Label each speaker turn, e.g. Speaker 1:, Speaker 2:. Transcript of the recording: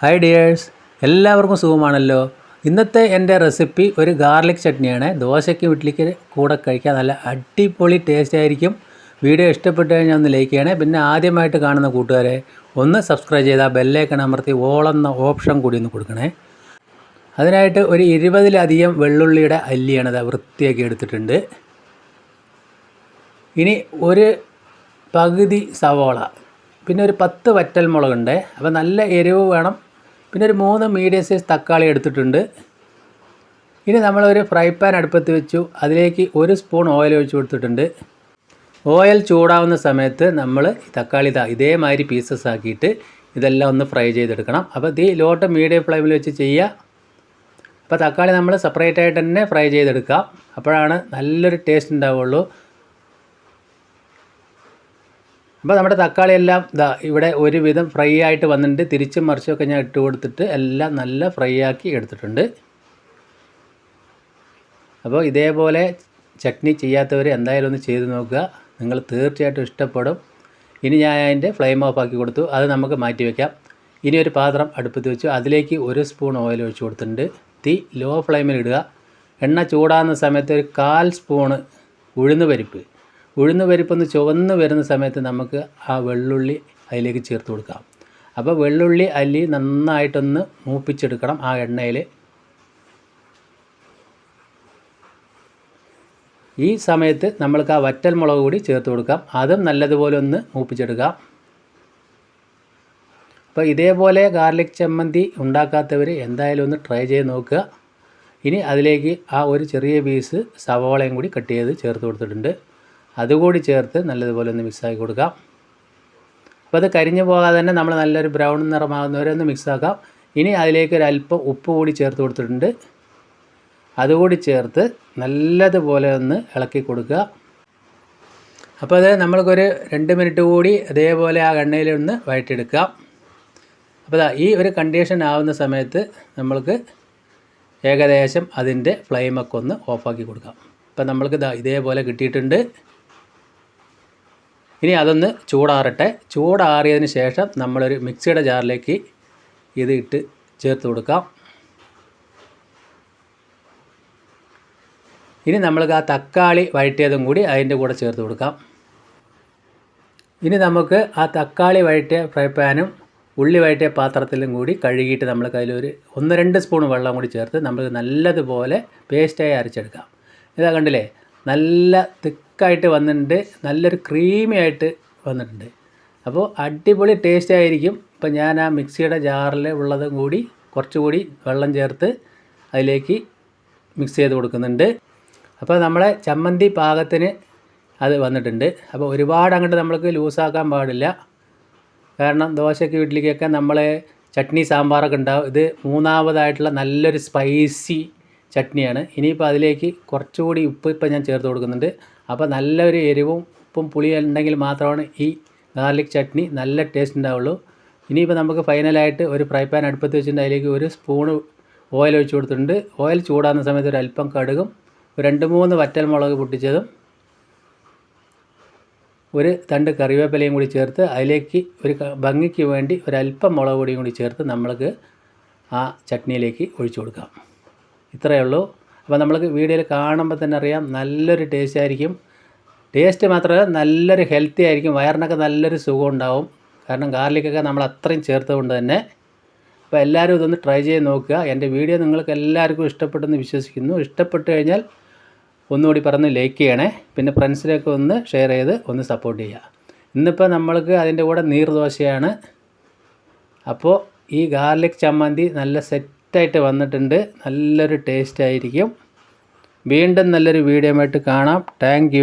Speaker 1: Hi dears എല്ലാവർക്കും സുഖമാണല്ലോ. ഇന്നത്തെ എന്റെ റെസിപ്പി ഒരു ഗാർലിക് ചട്നിയാണ്. ദോശയ്ക്ക് ഇഡ്ഡലിക്ക് കൂടെ കഴിക്കാൻ നല്ല അടിപൊളി ടേസ്റ്റ് ആയിരിക്കും. വീഡിയോ ഇഷ്ടപ്പെട്ടു കഴിഞ്ഞാൽ ഒന്ന് ലൈക്ക് ചെയ്യണേ. പിന്നെ ആദ്യമായിട്ട് കാണുന്ന കൂട്ടുകാരെ ഒന്ന് സബ്സ്ക്രൈബ് ചെയ്താൽ ബെല്ലേക്കൺ അമർത്തി ഓളെന്ന ഓപ്ഷൻ കൂടി ഒന്ന് കൊടുക്കണേ. അതിനായിട്ട് ഒരു ഇരുപതിലധികം വെള്ളുള്ളിയുടെ അല്ലിയാണ് അത് വൃത്തിയാക്കി എടുത്തിട്ടുണ്ട്. ഇനി ഒരു പകുതി സവോള. പിന്നെ ഒരു പത്ത് വറ്റൽ മുളകുണ്ട്. അപ്പോൾ നല്ല എരിവ് വേണം. പിന്നെ ഒരു മൂന്ന് മീഡിയം സൈസ് തക്കാളി എടുത്തിട്ടുണ്ട്. ഇനി നമ്മളൊരു ഫ്രൈ പാൻ അടുപ്പത്ത് വെച്ചു. അതിലേക്ക് ഒരു സ്പൂൺ ഓയിൽ ഒഴിച്ച് കൊടുത്തിട്ടുണ്ട്. ഓയിൽ ചൂടാവുന്ന സമയത്ത് നമ്മൾ തക്കാളി ഇതാ ഇതേമാതിരി പീസസ് ആക്കിയിട്ട് ഇതെല്ലാം ഒന്ന് ഫ്രൈ ചെയ്തെടുക്കണം. അപ്പോൾ ഇത് ലോട്ട് മീഡിയം ഫ്ലെയിമിൽ വെച്ച് ചെയ്യുക അപ്പോൾ തക്കാളി നമ്മൾ സെപ്പറേറ്റ് ആയിട്ട് തന്നെ ഫ്രൈ ചെയ്തെടുക്കാം. അപ്പോഴാണ് നല്ലൊരു ടേസ്റ്റ് ഉണ്ടാവുള്ളൂ. അപ്പോൾ നമ്മുടെ തക്കാളി എല്ലാം ഇതാ ഇവിടെ ഒരുവിധം ഫ്രൈ ആയിട്ട് വന്നിട്ടുണ്ട്. തിരിച്ചും മറിച്ചുമൊക്കെ ഞാൻ ഇട്ട് കൊടുത്തിട്ട് എല്ലാം നല്ല ഫ്രൈ ആക്കി എടുത്തിട്ടുണ്ട്. അപ്പോൾ ഇതേപോലെ ചട്നി ചെയ്യാത്തവർ എന്തായാലും ഒന്ന് ചെയ്ത് നോക്കുക. നിങ്ങൾ തീർച്ചയായിട്ടും ഇഷ്ടപ്പെടും. ഇനി ഞാൻ അതിന്റെ ഫ്ലെയിം ഓഫ് ആക്കി കൊടുത്തു. അത് നമുക്ക് മാറ്റി വയ്ക്കാം ഇനി ഒരു പാത്രം അടുപ്പത്ത് വെച്ചു. അതിലേക്ക് ഒരു സ്പൂൺ ഓയിൽ ഒഴിച്ചു കൊടുത്തിട്ടുണ്ട്. തീ ലോ ഫ്ലെയിമിൽ ഇടുക. എണ്ണ ചൂടാകുന്ന സമയത്ത് ഒരു കാൽ സ്പൂണ് ഉഴുന്ന് പരിപ്പ് ഉഴുന്ന് പരിപ്പൊന്ന് ചുവന്ന് വരുന്ന സമയത്ത് നമുക്ക് ആ വെള്ളുള്ളി അതിലേക്ക് ചേർത്ത് കൊടുക്കാം. അപ്പോൾ വെള്ളുള്ളി അല്ലി നന്നായിട്ടൊന്ന് മൂപ്പിച്ചെടുക്കണം ആ എണ്ണയിൽ ഈ സമയത്ത് നമ്മൾക്ക് ആ വറ്റൽ മുളക് കൂടി ചേർത്ത് കൊടുക്കാം. അതും നല്ലതുപോലെ ഒന്ന് മൂപ്പിച്ചെടുക്കാം. അപ്പോൾ ഇതേപോലെ ഗാർലിക് ചമ്മന്തി ഉണ്ടാക്കാത്തവർ എന്തായാലും ഒന്ന് ട്രൈ ചെയ്ത് നോക്കുക. ഇനി അതിലേക്ക് ആ ഒരു ചെറിയ പീസ് സവോളയും കൂടി കട്ട് ചെയ്ത് ചേർത്ത് കൊടുത്തിട്ടുണ്ട്. അതുകൂടി ചേർത്ത് നല്ലതുപോലെ ഒന്ന് മിക്സാക്കി കൊടുക്കാം. അപ്പോൾ അത് കരിഞ്ഞു പോകാതെ തന്നെ നമ്മൾ നല്ലൊരു ബ്രൗൺ നിറമാകുന്നവരെ ഒന്ന് മിക്സാക്കാം ഇനി അതിലേക്ക് ഒരു അല്പം ഉപ്പ് കൂടി ചേർത്ത് കൊടുത്തിട്ടുണ്ട്. അതുകൂടി ചേർത്ത് നല്ലതുപോലെ ഒന്ന് ഇളക്കി കൊടുക്കുക. അപ്പോൾ അത് നമ്മൾക്കൊരു രണ്ട് മിനിറ്റ് കൂടി അതേപോലെ ആ എണ്ണയിലൊന്ന് വഴറ്റിയെടുക്കാം അപ്പോൾ ഈ ഒരു കണ്ടീഷൻ ആവുന്ന സമയത്ത് നമ്മൾക്ക് ഏകദേശം അതിന്റെ ഫ്ലെയിമൊക്കെ ഒന്ന് ഓഫാക്കി കൊടുക്കാം. അപ്പോൾ നമ്മൾക്ക് ഇതേപോലെ കിട്ടിയിട്ടുണ്ട്. ഇനി അതൊന്ന് ചൂടാറട്ടെ. ചൂടാറിയതിന് ശേഷം നമ്മളൊരു മിക്സിയുടെ ജാറിലേക്ക് ഇത് ഇട്ട് ചേർത്ത് കൊടുക്കാം. ഇനി നമ്മൾക്ക് ആ തക്കാളി വഴറ്റിയതും കൂടി അതിന്റെ കൂടെ ചേർത്ത് കൊടുക്കാം. ഇനി നമുക്ക് ആ തക്കാളി വഴറ്റിയ ഫ്രൈ പാനും ഉള്ളി വഴറ്റിയ പാത്രത്തിലും കൂടി കഴുകിയിട്ട് നമ്മൾക്ക് അതിലൊരു ഒന്ന് രണ്ട് സ്പൂൺ വെള്ളം കൂടി ചേർത്ത് നമ്മൾ നല്ലതുപോലെ പേസ്റ്റായി അരച്ചെടുക്കാം. ഇതാ കണ്ടില്ലേ? നല്ല തിക്കായിട്ട് വന്നിട്ടുണ്ട്. നല്ലൊരു ക്രീമി ആയിട്ട് വന്നിട്ടുണ്ട്. അപ്പോൾ അടിപൊളി ടേസ്റ്റ് ആയിരിക്കും. ഇപ്പം ഞാൻ ആ മിക്സിയുടെ ജാറിൽ ഉള്ളതും കൂടി കുറച്ചുകൂടി വെള്ളം ചേർത്ത് അതിലേക്ക് മിക്സ് ചെയ്ത് കൊടുക്കുന്നുണ്ട്. അപ്പോൾ നമ്മളെ ചമ്മന്തി പാകത്തിന് അത് വന്നിട്ടുണ്ട്. അപ്പോൾ ഒരുപാട് അങ്ങോട്ട് നമ്മൾക്ക് ലൂസാക്കാൻ പാടില്ല. കാരണം ദോശയ്ക്ക് ഇഡ്ഡലിക്കൊക്കെ നമ്മളെ ചട്നി സാമ്പാറൊക്കെ ഉണ്ടാവും. ഇത് മൂന്നാമതായിട്ടുള്ള നല്ലൊരു സ്പൈസി ചട്നിയാണ്. ഇനിയിപ്പോൾ അതിലേക്ക് കുറച്ചുകൂടി ഉപ്പ് ഇപ്പം ഞാൻ ചേർത്ത് കൊടുക്കുന്നുണ്ട്. അപ്പോൾ നല്ലൊരു എരിവും ഉപ്പും പുളി ഉണ്ടെങ്കിൽ മാത്രമാണ് ഈ ഗാർലിക് ചട്നി നല്ല ടേസ്റ്റ് ഉണ്ടാവുള്ളൂ. ഇനിയിപ്പോൾ നമുക്ക് ഫൈനലായിട്ട് ഒരു ഫ്രൈ പാൻ അടുപ്പത്ത് വെച്ചിട്ടുണ്ട്. അതിലേക്ക് ഒരു സ്പൂണ് ഓയിൽ ഒഴിച്ച് കൊടുത്തിട്ടുണ്ട്. ഓയിൽ ചൂടാകുന്ന സമയത്ത് ഒരു അല്പം കടുകും രണ്ട് മൂന്ന് വറ്റൽ മുളക് പൊട്ടിച്ചതും ഒരു തണ്ട് കറിവേപ്പിലയും കൂടി ചേർത്ത് അതിലേക്ക് ഒരു ഭംഗിക്ക് വേണ്ടി ഒരല്പം മുളക് പൊടിയും കൂടി ചേർത്ത് നമ്മൾക്ക് ആ ചട്നിയിലേക്ക് ഒഴിച്ചു കൊടുക്കാം. ഇത്രയേ ഉള്ളൂ. അപ്പോൾ നമ്മൾക്ക് വീഡിയോയിൽ കാണുമ്പോൾ തന്നെ അറിയാം നല്ലൊരു ടേസ്റ്റ് ആയിരിക്കും. ടേസ്റ്റ് മാത്രമല്ല നല്ലൊരു ഹെൽത്തി ആയിരിക്കും. വയറിനൊക്കെ നല്ലൊരു സുഖം ഉണ്ടാവും. കാരണം ഗാർലിക്കൊക്കെ നമ്മൾ അത്രയും ചേർത്തുകൊണ്ട് തന്നെ. അപ്പോൾ എല്ലാവരും ഇതൊന്ന് ട്രൈ ചെയ്ത് നോക്കുക. എന്റെ വീഡിയോ നിങ്ങൾക്ക് എല്ലാവർക്കും ഇഷ്ടപ്പെട്ടെന്ന് വിശ്വസിക്കുന്നു. ഇഷ്ടപ്പെട്ട് കഴിഞ്ഞാൽ ഒന്നുകൂടി പറഞ്ഞ് ലൈക്ക് ചെയ്യണേ. പിന്നെ ഫ്രണ്ട്സിനൊക്കെ ഒന്ന് ഷെയർ ചെയ്ത് ഒന്ന് സപ്പോർട്ട് ചെയ്യുക. ഇന്നിപ്പോൾ നമ്മൾക്ക് അതിന്റെ കൂടെ നീർദോശയാണ്. അപ്പോൾ ഈ ഗാർലിക് ചമ്മന്തി നല്ല സെറ്റായിട്ട് വന്നിട്ടുണ്ട്. നല്ലൊരു ടേസ്റ്റ് ആയിരിക്കും. വീണ്ടും നല്ലൊരു വീഡിയോ ആയിട്ട് കാണാം. താങ്ക്